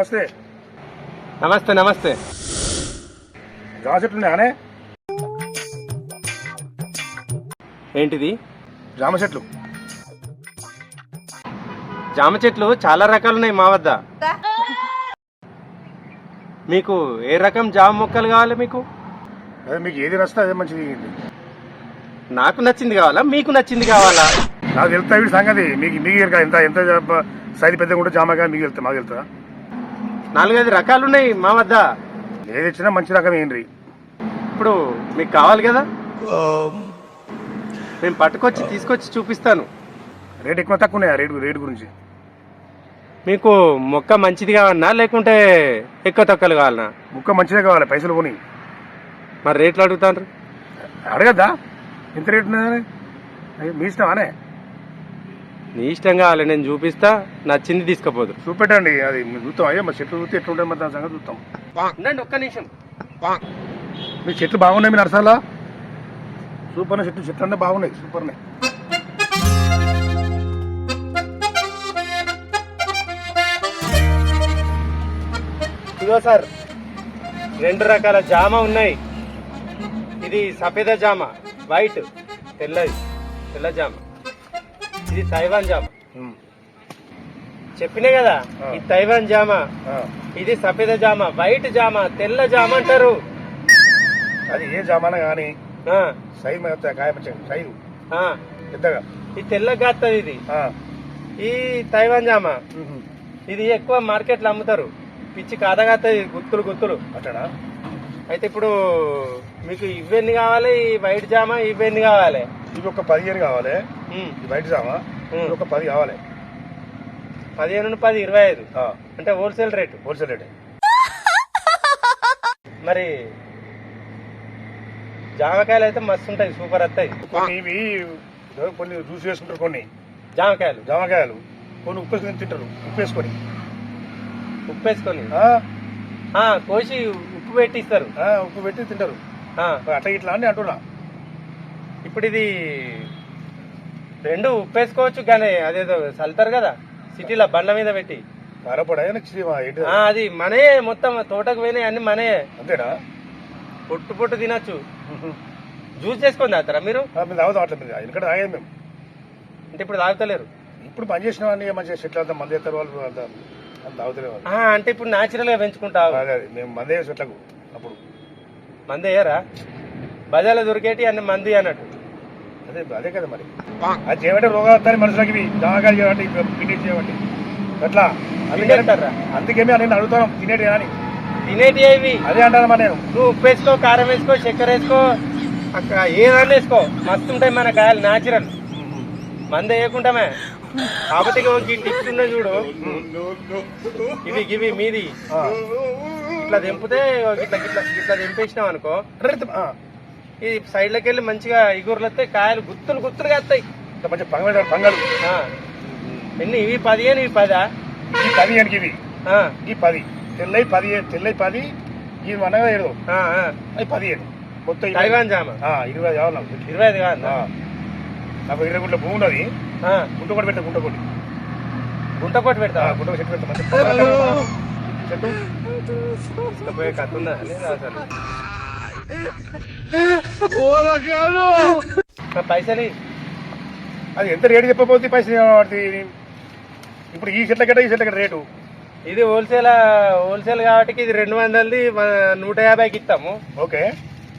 నమస్తే. నమస్తే నమస్తే. జామ చెట్లు ఉన్నాయనే ఏంటిది? జామ చెట్లు జామ చెట్లు చాలా రకాలు ఉన్నాయి మా వద్ద. మీకు ఏ రకం జామ మొక్కలు కావాలి మీకు? అదే మీకు ఏది నచ్చితే అదే మంచిది నాకు నచ్చింది కావాలా? మీకు నచ్చింది కావాలా? నాకు వెళ్తా వీడి సంగతి. మీకు మీకు ఎంత ఎంత సైజు పెద్దగా ఉంటే జామగా మీకు వెళ్తా మాకు వెళ్తా నాలుగైదు రకాలు ఉన్నాయి మా వద్ద. ఏది ఇచ్చినా మంచి రకం ఏంటి ఇప్పుడు మీకు కావాలి కదా? మేము పట్టుకొచ్చి తీసుకొచ్చి చూపిస్తాను. రేట్ ఎక్కువ తక్కువ ఉన్నాయా రేటు రేటు గురించి. మీకు మొక్క మంచిది కావన్నా లేకుంటే ఎక్కువ తక్కువలు కావాలనా ముక్క మంచిదే కావాలి పైసలు కొని మరి రేట్లు అడుగుతారు అడగద్దా? ఎంత రేటు ఉన్నదని మీ ఇష్టం అనే. నీ ఇష్టం కావాలి నేను చూపిస్తా నచ్చింది తీసుకుపోదు. చూపెట్టండి అది చూస్తాం. అయ్యో మా చెట్లు చూస్తే ఎట్లుంటాయి మరి దాని సంగతి చూస్తాం. ఉండండి ఒక్క నిమిషం. మీ చెట్లు బాగున్నాయి మీ నరసాలా? సూపర్ చెట్లు చెట్లు అన్నీ బాగున్నాయి సూపర్ ఇదిగో సార్ రెండు రకాల జామ ఉన్నాయి. ఇది సఫేద జామ వైట్ తెల్లది తెల్ల జామ. ఇది తైవాన్ జామ. చెప్పినే కదా. ఇది తైవాన్ జామ. ఇది సఫేద జామ వైట్ జామ తెల్ల జామ అంటారు. అది ఏ జామాన కానీ ఆ, సైజు మీద కాయ మంచిగా సైజు ఆ. పెద్దగా. ఇది తెల్లగా కాస్తుంది ఇది. ఆ. ఈ తైవాన్ జామ. ఇది ఎక్కువ మార్కెట్లో అమ్ముతారు. పిచ్చి కాదగాస్తుంది గుత్తులు గుత్తులు. అట్లనా అయితే ఇప్పుడు మీకు ఇవన్నీ కావాలి? ఈ వైట్ జామ ఇవన్నీ కావాలి? ఇవి ఒక పదిహేను కావాలి. ఈ బయట జామా. ఇవి ఒక పది కావాలి. పదిహేను నుండి పది ఇరవై ఐదు. అంటే హోల్సేల్ రేటు. Wholesale rate. మరి జామకాయలు అయితే మస్తు ఉంటాయి సూపర్ వస్తాయి. కొన్ని ఇవి కొన్ని జ్యూస్ వేసుకుంటారు కొన్ని. జామకాయలు. జామకాయలు. కొన్ని ఉప్పు వేసుకొని తింటారు. ఉప్పు వేసుకొని ఉప్పు వేసుకొని కోసి ఉప్పు పెట్టి ఇస్తారు. ఉప్పు పెట్టి తింటారు. అట్లా ఇట్లా అని అంటున్నా. ఇప్పుడు ఇది రెండు ఉప్పు వేసుకోవచ్చు కానీ అదేదో చల్లుతారు కదా సిటీలో బండ్ల మీద పెట్టి. అది మనే మొత్తం తోటకు పోయినాయి అన్ని మనే అంతేనా? పొట్టు పొట్టు తినచ్చు. జ్యూస్ చేసుకొని తాగుతారా మీరు? ఆ, మేము తాగేది అంటే ఇప్పుడు తాగుతలేరు. ఇప్పుడు పని చేసిన మంచిగా చెట్లు అంతా మంది ఎత్తారు వాళ్ళు? అంటే ఇప్పుడు న్యాచురల్గా పెంచుకుంటావు. మేము మందే చెట్లకు అప్పుడు. మంది అయ్యారా బజార్లో దొరికేటి అన్ని మంది అన్నట్టు. అదే అదే కదా మరి. అది చేయబట్టే రోగాలు వస్తాయి మనుషులకి ఇవి. చేయబట్టి పిండి చేయబట్టి అట్లా అందుకే తినేస్తారా? అందుకే మేము నేను అడుగుతాం తినేటి అని. తినేటి ఇవి? అదే అంటానమ్మా నేను. నువ్వు ఉప్పు వేసుకో కారం వేసుకో చక్కెర వేసుకో అక్క ఏదన్నా వేసుకో. మస్తు ఉంటాయి మన కాయలు న్యాచురల్ మంది వేయకుంటామే ఇగో ఈ టిప్స్ ఉన్నాయి చూడు. ఇవి ఇవి మీది. ఇట్లా తెంపితే ఇట్లా ఇట్లా ఇట్లా తెంపేసినాం అనుకో. ఈ సైడ్లోకి వెళ్ళి మంచిగా ఇగురులు వస్తాయి కాయలు గుత్తులు గుత్తులుగా వస్తాయి. మంచి పంగలు ఆ. ఎన్ని? ఇవి పదిహేను ఇవి పదా? ఈ పది వెనక ఇవి. ఈ పది. తెల్లయి పది తెల్లయి పది ఇది మనగా ఏడు. అవి పదిహేను మొత్తం ఇరవై. జామ? ఇరవై నాకు. ఇరవై ఐదు కాదు. నాకు ఇరవై గుంట్ల భూమి ఉన్నది. గుంట కూడా పెట్టా గుంట కొట్టి గుంట కొట్టి పెడతా. గుంట చెట్టు పెడతా. చెట్టు. తీసుకుపోయే కథ ఉందా? అసలు నా పైసలు. ఇ- అది ఎంత రేటు చెప్పబోతుంది పైసలు పడుతుంది ఇప్పుడు ఈ చెట్ల కట్ట ఈ చెట్ల కట్ట రేటు. ఇది హోల్సేల్ హోల్సేల్ కాబట్టి ఇది రెండు వందలది నూట యాభైకి ఇస్తాము. ఓకే.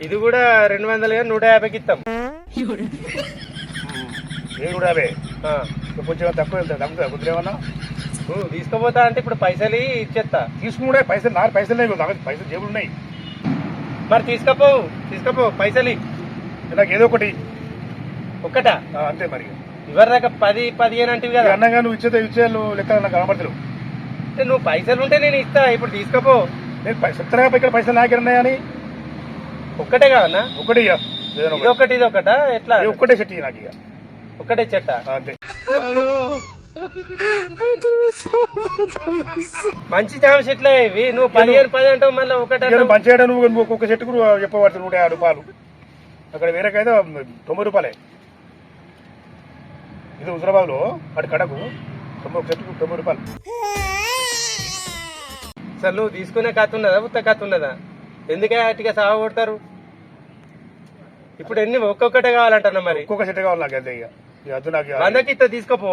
ఇది కూడా రెండు వందలుగా నూట యాభైకి ఇస్తాము. నేను కూడా అవే. కొంచెం తక్కువ వెళ్తాయి ఏమన్నా? నువ్వు తీసుకుపోతా అంటే ఇప్పుడు పైసలు ఇచ్చేస్తా తీసుకుంటే పైసలు నాకు పైసలు లేవు. నాకు పైసలు జేబులు ఉన్నాయి మరి తీసుకపో తీసుకపో పైసలు. నాకు ఏదో ఒకటి. ఒక్కటా? అంతే మరి. ఇవరి దాకా పది పదిహేను ఇక కదా. అన్నగా నువ్వు ఇచ్చేది ఇచ్చే నువ్వు లెక్క నాకు కనబడతలేవు. అంటే నువ్వు పైసలు ఉంటే నేను ఇస్తా ఇప్పుడు తీసుకపో. నేను పై- చెప్తారా ఇక్కడ పైసలు నాకే ఉన్నాయని ఒక్కటే కావన్నా ఒకటి ఇక ఇది ఒకటి. ఇది ఒకటా ఎట్లా? ఇది ఒక్కటే చెట్టు ఇక నాకు ఇక ఒక్కటే చెట్ట. మంచి జామ చెట్లే ఇవి. నువ్వు పదిహేను పది అంటావు మళ్ళీ ఒకటి ఇక నువ్వు ఒక్కొక్క చెట్టుకు చెప్పబడుతుంది నూట యాభై రూపాయలు. అక్కడ వేరేకైతే తొంభై రూపాయలే. ఇది హుజరాబాద్లో అటు కడకు తొంభై చెట్టుకు తొంభై రూపాయలు. అసలు నువ్వు తీసుకునే కథ ఉన్నదా ఉత్త కథ ఉన్నదా? ఎందుకే అటుగా సాగు కొడతారు? ఇప్పుడు ఎన్ని ఒక్కొక్కటే కావాలంటున్నా మరి. ఒక్కొక్క సెట్ కావాలి నాకు అంతే ఇక. ఇక వద్దు నాకు. వందకి ఇట్లా తీసుకోపో.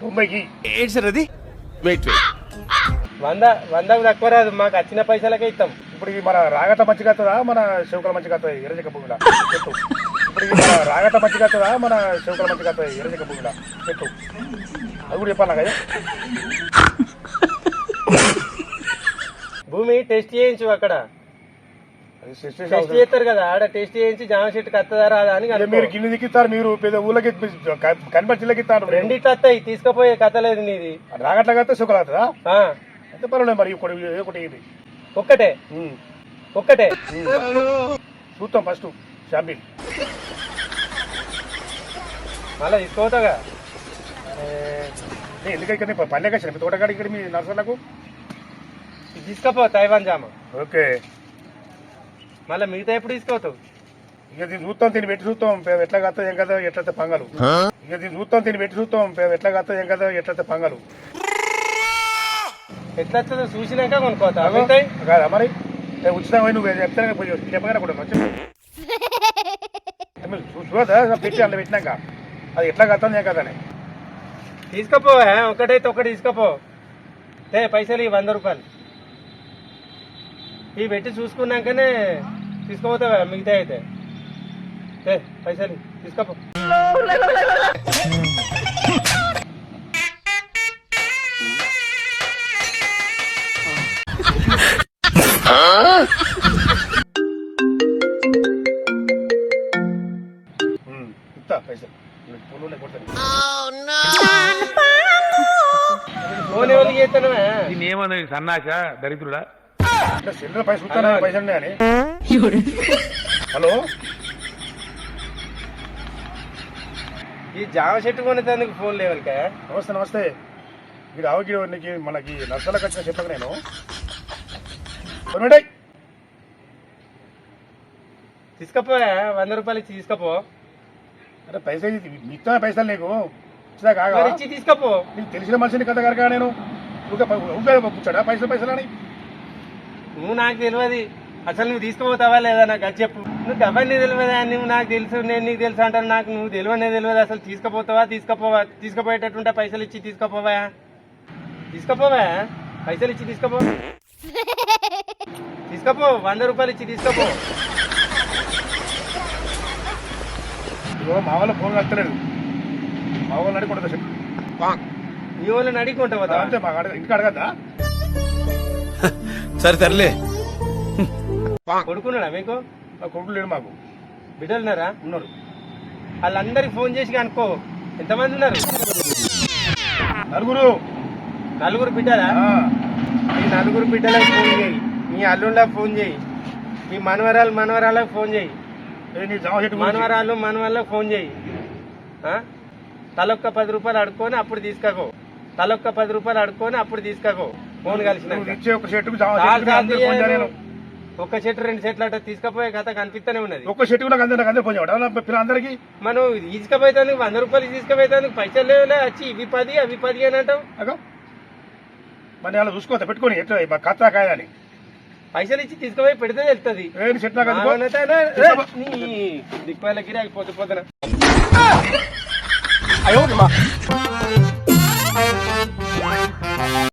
తొంభైకి. ఏంటి సార్ అది? వెయిట్ వెయిట్ వంద వందకు తక్కువ రాదు మాకు వచ్చిన పైసలకే ఇస్తాం. ఇప్పుడు మన రాగత మంచిగా వస్తుందా మన శివకల మంచిగా వస్తుంది ఎర్రజక భూమిలా చెప్పు. ఇప్పుడు మన రాగత మంచిగా వస్తుందా మన శివకల మంచిగా వస్తుంది ఎర్రజక భూమిలా చెప్పు. అది కూడా చెప్పాలి నాకు అదే భూమి టెస్ట్ చేయించు అక్కడ. అది టెస్ట్ అవసరం. చేస్తారు కదా ఆడ టెస్ట్ చేయించి జామ చెట్టు కత్తదా రాదా అని. మీరు గిన్నె దిక్కిస్తారు మీరు పెద్ద ఊళ్ళకి కనిపడి రెండిట్లు వస్తాయి తీసుకుపోయే కథ లేదు నీది. రాగట్లా కడితే శుకలు అవుతుందా? ఆ, అయితే పర్వాలేదు మరి ఒకటి ఇది ఒకటి ఇది. ఒక్కటే. ఒక్కటే. చూస్తాం ఫస్ట్ షాంపిల్ మళ్ళీ తీసుకోతాగా? ఎందుకంటే ఇక్కడ పల్లెకి వచ్చిన మీ తోటగాడి ఇక్కడ మీ తీసుకపో తైవాన్ జామ. ఓకే. మళ్ళీ మిగతా ఎప్పుడు తీసుకోతావు ఇక దీన్ని చూస్తాం దీన్ని పెట్టి చూస్తాం. ఎట్లా కాస్త ఏం కదా ఎట్లయితే పంగలు. ఇక దీన్ని చూస్తాం దీన్ని పెట్టి చూస్తాం. ఎట్లా కాస్త ఏం కదా ఎట్లయితే పంగలు. ఎట్లా వస్తుందో చూసినాక కొనుక్కోతా మిగతాయి? కాదా మరి? నేను నువ్వు చెప్తానే పోయి చెప్పగానే కూడా చూదా పెట్టి అందులో పెట్టినాక. అది ఎట్లా కత్తాను ఏం కదా తీసుకపో ఒకటైతే ఒకటి తీసుకపో. ఏ పైసలు ఈ వంద రూపాయలు. ఇవి పెట్టి చూసుకున్నాకనే తీసుకోపోతావా మిగతా అయితే. ఏ పైసలు తీసుకపో. పైసలు. పొలం కొడతాను. ఫోన్ ఎవరికి చేస్తానవా. దీన్ని ఏమన్నది సన్నాస దరిద్రుడా? పైసలు పైసలు హలో? ఈ జామ చెట్టు కొనేందుకు ఫోన్ లేవలికా నమస్తే నమస్తే. ఇక్కడ ఆవుకి నీకు మనకి నర్సలకు వచ్చిన చెప్పక నేను. తీసుకపో వంద రూపాయలు ఇచ్చి తీసుకపో. అరే పైసలు మిగతా పైసలు నీకు ఇచ్చి తీసుకపో. నీకు తెలిసిన మనిషిని కథ కనుక నేను. ఊరికే కూర్చోడా? పైసలు పైసలు అని. నువ్వు నాకు తెలియదు. అసలు నువ్వు తీసుకుపోతావా లేదా? నాకు అది చెప్పు. నువ్వు ఎవరిని తెలియదా? నువ్వు నాకు తెలుసు నేను నీకు తెలుసు అంటాను నాకు నువ్వు తెలియనే తెలియదు? అసలు తీసుకుపోతావా? తీసుకుపోవా? తీసుకుపోయేటట్టుంటే పైసలు ఇచ్చి తీసుకుపోవా? తీసుకుపోవా? పైసలు ఇచ్చి తీసుకుపో. తీసుకపో. వంద రూపాయలు ఇచ్చి తీసుకపో. మా వాళ్ళ ఫోన్ కట్టలేదు. మా వాళ్ళని అడిగి కొడతా చెప్పు. నీ వాళ్ళని అడిగి అంతే మాకు అడగ ఇంటికి అడగద్దా? సరే తరలే కొడుకున్నాడా మీకు? కొడుకు లేడు మాకు. బిడ్డలున్నారా? ఉన్నారు. వాళ్ళందరికి ఫోన్ చేసి కనుక్కో ఎంతమంది ఉన్నారు? నలుగురు. నలుగురు బిడ్డలా? మీ నలుగురు బిడ్డలకు ఫోన్ చేయి. మీ అల్లుళ్ళకి ఫోన్ చేయి. మీ మనవరాలు మనవరాలకు ఫోన్ చేయి. మనవరాలు మనవరాలకు ఫోన్ చేయి? తలొక్క పది రూపాయలు అడుక్కొని అప్పుడు తీసుకోకో తలొక్క పది రూపాయలు అడుక్కొని అప్పుడు తీసుకోకో ఫోన్ ఇచ్చే ఒక చెట్టు రెండు చెట్లు అట్లా తీసుకపోయే కథ కనిపిస్తూనే ఉన్నది. ఒక చెట్టు కూడా అందరూ అందరూ పోయాడు పిల్లలందరికీ మనం తీసుకపోయేదానికి వంద రూపాయలు తీసుకపోయేదానికి పైసలు లేవులే వచ్చి ఇవి పది అవి పది అని అంటాం మరి అలా చూసుకోవద్దు పెట్టుకొని ఎట్లా మా కథ కాయని పైసలు ఇచ్చి తీసుకపోయి పెడితే వెళ్తుంది ఏమి చెట్టు దిక్కులకి పోతున్నా